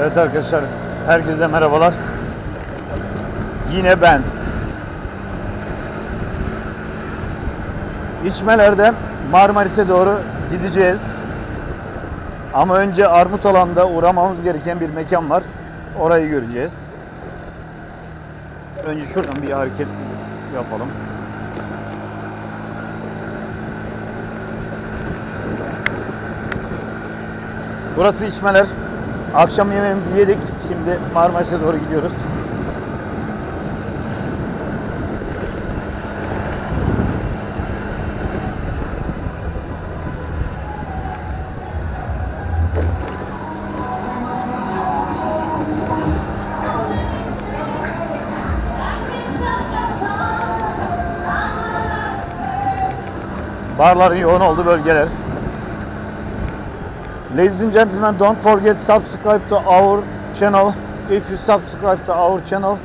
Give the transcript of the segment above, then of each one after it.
Evet arkadaşlar, herkese merhabalar. Yine ben. İçmelerden Marmaris'e doğru gideceğiz. Ama önce Armutalan'da uğramamız gereken bir mekan var. Orayı göreceğiz. Önce şuradan bir hareket yapalım. Burası içmeler. Akşam yemeğimizi yedik. Şimdi Marmaris'e doğru gidiyoruz. Barların yoğun olduğu bölgeler. Ladies and gentlemen, don't forget subscribe to our channel. If you subscribe to our channel,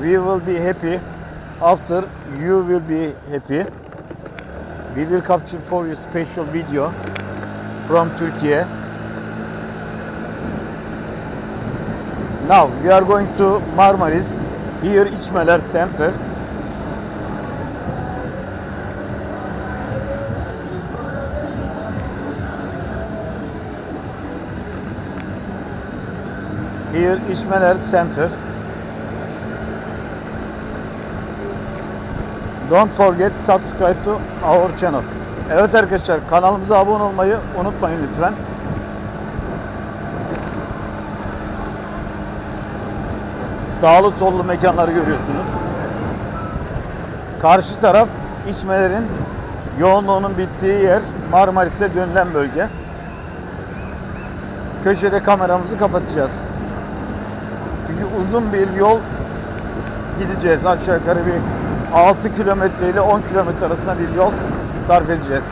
we will be happy. After you will be happy. We will capture for you special video from Turkey. Now we are going to Marmaris. Here İçmeler Center. Here İçmeler Center. Don't forget subscribe to our channel. Evet arkadaşlar kanalımıza abone olmayı unutmayın lütfen. Sağlı sollu mekanları görüyorsunuz. Karşı taraf içmelerin yoğunluğunun bittiği yer Marmaris'e dönülen bölge. Köşede kameramızı kapatacağız. Çünkü uzun bir yol gideceğiz. Aşağı yukarı bir 6 kilometre ile 10 kilometre arasında bir yol sarf edeceğiz.